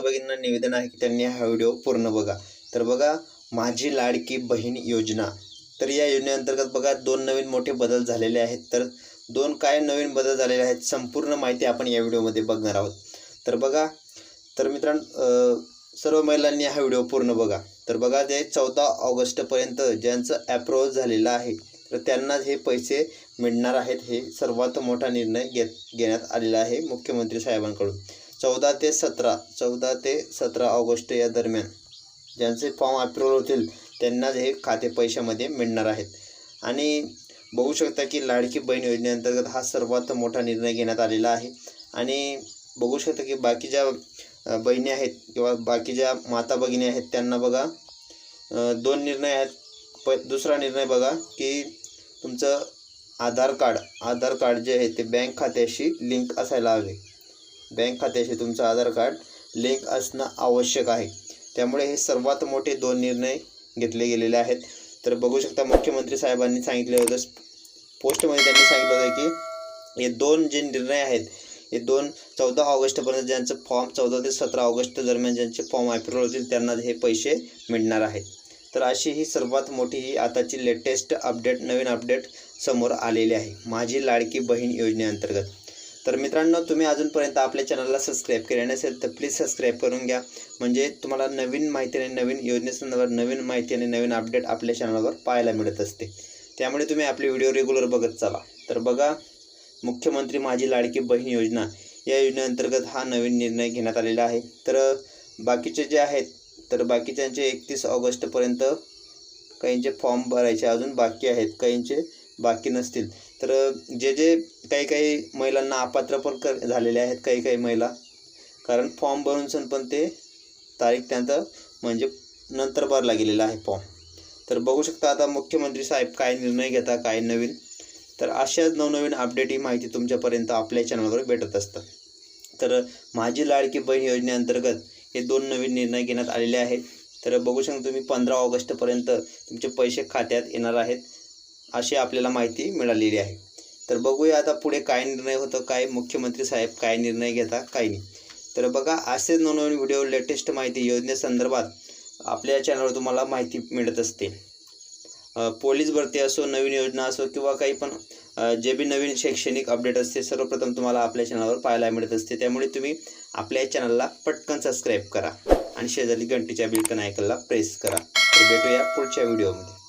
माता निवेदन आहे की त्यांनी हा व्हिडिओ पूर्ण बघा. तर बघा माझी लाडकी बहीण योजना. तर या योजनेअंतर्गत बघा दोन नवीन मोठे बदल झालेले आहेत. तर दोन काय नवीन बदल झालेले आहेत संपूर्ण माहिती आपण या व्हिडिओमध्ये बघणार आहोत. तर बघा तर मित्रांनो सर्व महिलांनी हा व्हिडिओ पूर्ण बघा. तर बघा ते चौदा ऑगस्टपर्यंत ज्यांचं ॲप्रुव्हल झालेलं आहे तर त्यांना हे पैसे मिळणार आहेत हे सर्वात मोठा निर्णय घेत घेण्यात आलेला आहे मुख्यमंत्री साहेबांकडून. चौदा ते सतरा चौदा ते सतरा ऑगस्ट या दरम्यान ज्यांचे फॉर्म अप्रुव्हल होतील त्यांनाच हे खाते पैशामध्ये मिळणार आहेत. आणि बघू शकता की लाडकी बहीण योजनेअंतर्गत हा सर्वात मोठा निर्णय घेण्यात आलेला आहे. आणि बघू शकता की बाकी ज्या बहिणी आहेत किंवा बाकी ज्या माता भगिनी आहेत त्यांना बघा दोन निर्णय आहेत. प दुसरा निर्णय बघा की तुमचं आधार कार्ड आधार कार्ड जे आहे ते बँक खात्याशी लिंक असायला हवे. बँक खात्याशी तुमचं आधार कार्ड लिंक असणं आवश्यक आहे. त्यामुळे हे सर्वात मोठे दोन निर्णय घेतले गेलेले आहेत. तर बघू शकता मुख्यमंत्री साहेबांनी सांगितले होतं पोस्टमध्ये त्यांनी सांगितलं होतं की हे दोन जे निर्णय आहेत हे दोन चौदा ऑगस्टपर्यंत ज्यांचं फॉर्म चौदा ते सतरा ऑगस्ट दरम्यान ज्यांचे फॉर्म अप्रुव्हल होतील त्यांना हे पैसे मिळणार आहेत. तर अशी ही सर्वात मोठी ही आताची लेटेस्ट अपडेट नवीन अपडेट समोर आलेली आहे. माझी लाडकी बहीण योजनेअंतर्गत. तर मित्रांनो तुम्ही अजूनपर्यंत आपल्या चॅनलला सबस्क्राईब केले नसेल तर प्लीज सबस्क्राईब करून घ्या. म्हणजे तुम्हाला नवीन माहिती आणि नवीन योजनेसंदर्भात नवीन माहिती आणि नवीन अपडेट आपल्या चॅनलवर पाहायला मिळत असते. त्यामुळे तुम्ही आपले व्हिडिओ रेग्युलर बघत चला. तर बघा मुख्यमंत्री माझी लाडकी बहीण योजना. या योजनेअंतर्गत हा नवीन निर्णय घेण्यात आलेला आहे. तर बाकीचे जे आहेत तर बाकीच्यांचे एकतीस ऑगस्टपर्यंत काहींचे फॉर्म भरायचे अजून बाकी आहेत. काहींचे बाकी नसतील. तर जे जे काही काही महिलांना अपात्र पण कर झालेले आहेत काही काही महिला. कारण फॉर्म भरून सन पण ते तारीख त्यानंतर म्हणजे नंतर भरला गेलेला आहे फॉर्म तर बघू शकता आता मुख्यमंत्री साहेब काय निर्णय घेता काय नवीन. तर अशाच नवनवीन अपडेट ही माहिती तुमच्यापर्यंत आपल्या चॅनलवर भेटत असतात. तर माझी लाडकी बहीण योजनेअंतर्गत हे दोन नवीन निर्णय घेण्यात आलेले आहेत. तर बघू शकता तुम्ही पंधरा ऑगस्टपर्यंत तुमचे पैसे खात्यात येणार आहेत. अशी आपल्याला माहिती मिळालेली आहे. तर बघूया आता पुढे काय निर्णय होतं काय मुख्यमंत्री साहेब काय निर्णय घेता काय नाही. तर बघा असेच नवनवीन व्हिडिओ लेटेस्ट माहिती योजनेसंदर्भात आपल्या चॅनलवर तुम्हाला माहिती मिळत असते. पोलीस भरती असो नवीन योजना असो किंवा काही पण जे बी नवीन शैक्षणिक अपडेट असते सर्वप्रथम तुम्हाला आपल्या चॅनलवर पाहायला मिळत असते. त्यामुळे तुम्ही आपल्या चॅनलला पटकन सबस्क्राईब करा आणि शेजारी घंटीच्या बिलकन आयकनला प्रेस करा. तर भेटूया पुढच्या व्हिडिओमध्ये